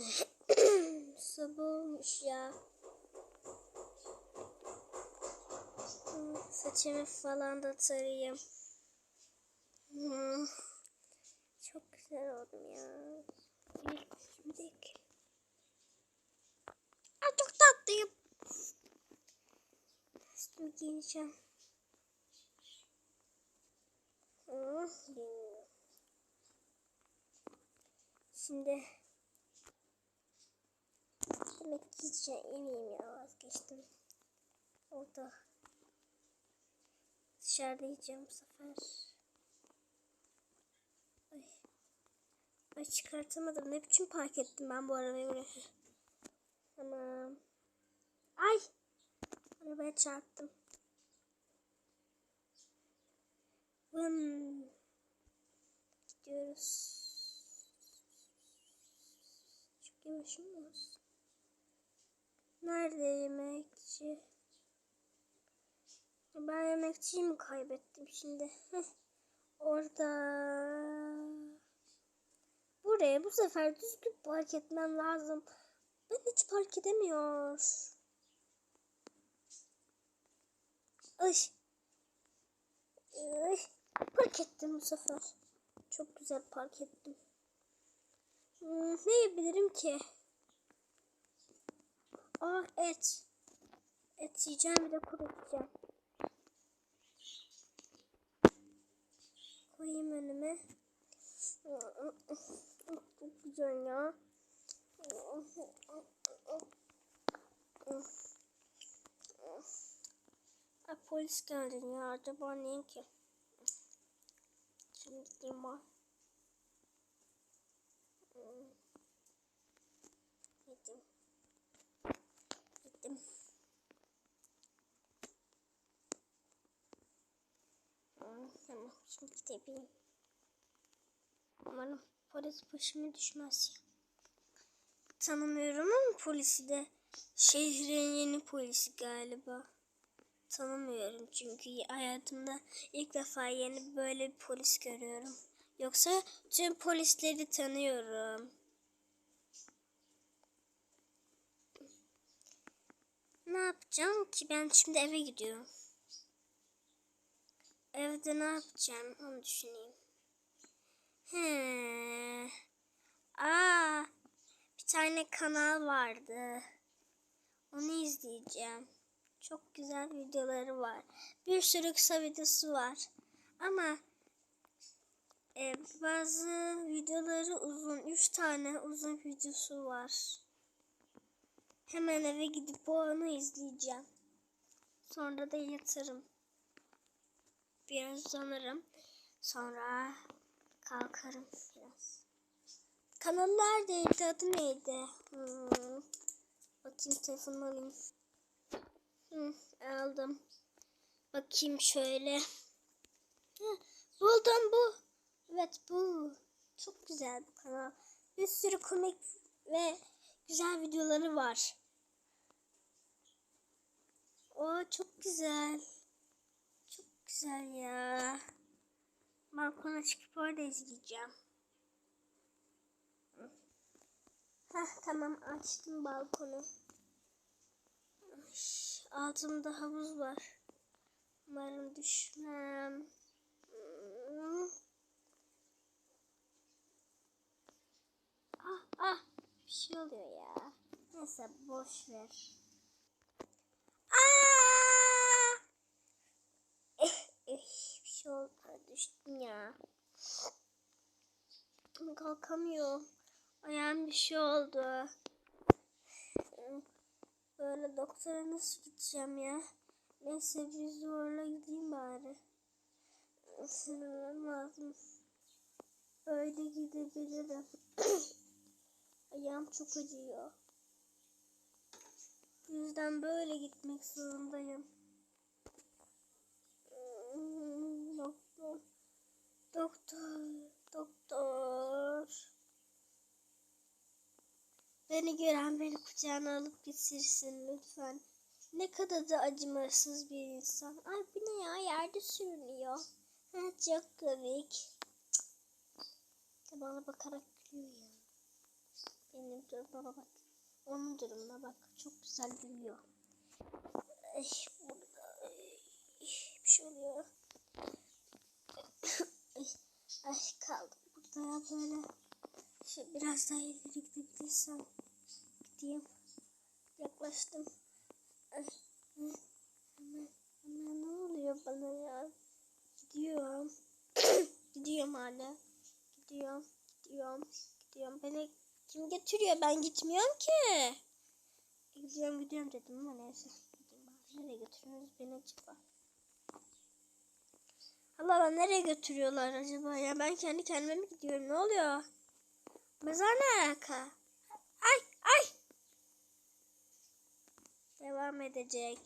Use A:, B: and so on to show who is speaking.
A: Sabah olmuş ya. Saçımı falan da tarayayım. Hmm, Çok güzel oldum ya. Şimdi. Aa, çok tatlıyım. Üstümü giyeceğim. Hmm. Şimdi Ki hiç yemeyeyim ya vazgeçtim. Orada dışarıda yiyeceğim bu sefer. Ay. Ay çıkartamadım. Ne biçim park ettim ben bu arabayı buraya. Tamam. Ay. Arabaya çarptım. Vın. Gidiyoruz. Çok yavaşım mı? Nerede yemekçi? Ben yemekçiyi mi kaybettim şimdi? Orada. Buraya bu sefer düzgün park etmem lazım. Ben hiç park edemiyor. Ay. Ay. Park ettim bu sefer. Çok güzel park ettim. Hmm, ne yiyebilirim ki? Aa et. Et yiyeceğim bir de kurutacağım. Koyayım önüme. Çok güzel ya. Ay, polis geldi ya. Acaba neyin ki? Şimdi gideyim var. Gideyim. Gittim. Hmm, Tamam şimdi gidebilirim. Umarım polis başıma düşmez ya. Tanımıyorum ama polisi de şehrin yeni polisi galiba. Tanımıyorum çünkü hayatımda ilk defa yeni böyle bir polis görüyorum. Yoksa tüm polisleri tanıyorum. Ne yapacağım ki ben şimdi eve gidiyorum. Evde ne yapacağım onu düşüneyim. He. Aa, bir tane kanal vardı. Onu izleyeceğim. Çok güzel videoları var. Bir sürü kısa videosu var. Ama e, bazı videoları uzun. Üç tane uzun videosu var. Hemen eve gidip onu izleyeceğim. Sonra da yatarım. Biraz uzanırım. Sonra kalkarım biraz. Kanal neredeydi? Adı neydi? Hmm. Bakayım telefonumu alayım. Hı, aldım. Bakayım şöyle. Buldum bu. Evet bu. Çok güzel bu kanal. Bir sürü komik ve güzel videoları var. O çok güzel. Güzel ya. Balkona çıkıp orada izleyeceğim. Heh, tamam açtım balkonu. Altımda havuz var. Umarım düşmem. Ah ah bir şey oluyor ya. Neyse boş ver. Aa! Eh, eh, bir şey oldu. Düştüm ya. Kalkamıyorum. Ayağım bir şey oldu. Böyle doktora nasıl gideceğim ya? Neyse bir zorla gideyim bari. Sınırım lazım. Öyle gidebilirim. Ayağım çok acıyor. Bu yüzden böyle gitmek zorundayım. Hmm, Doktor. Doktor. Doktor. Beni gören beni kucağına alıp getirsin lütfen. Ne kadar da acımasız bir insan. Ay bu ne ya yerde sürünüyor. Ha, çok komik. Bana bakarak gülüyor ya. Benim duruma bak. Onun durumuna bak. Çok güzel gülüyor. Ay, burada ay, bir şey oluyor. ay, ay kaldım burada ya böyle. Şu biraz daha ileri gidebilirsem gideyim. Yaklaştım. Ay, ay, hemen, hemen ne oluyor bana ya? Gidiyorum. Gidiyorum hala. Gidiyorum. Gidiyorum. Gidiyorum. Beni kim getiriyor? Ben gitmiyorum ki. Gidiyorum gidiyorum dedim ama neyse. Nereye götürüyorsunuz beni acaba? Allah Allah nereye götürüyorlar acaba ya? Ben kendi kendime mi gidiyorum? Ne oluyor? Mezar ne alaka? Ay ay. Devam edecek.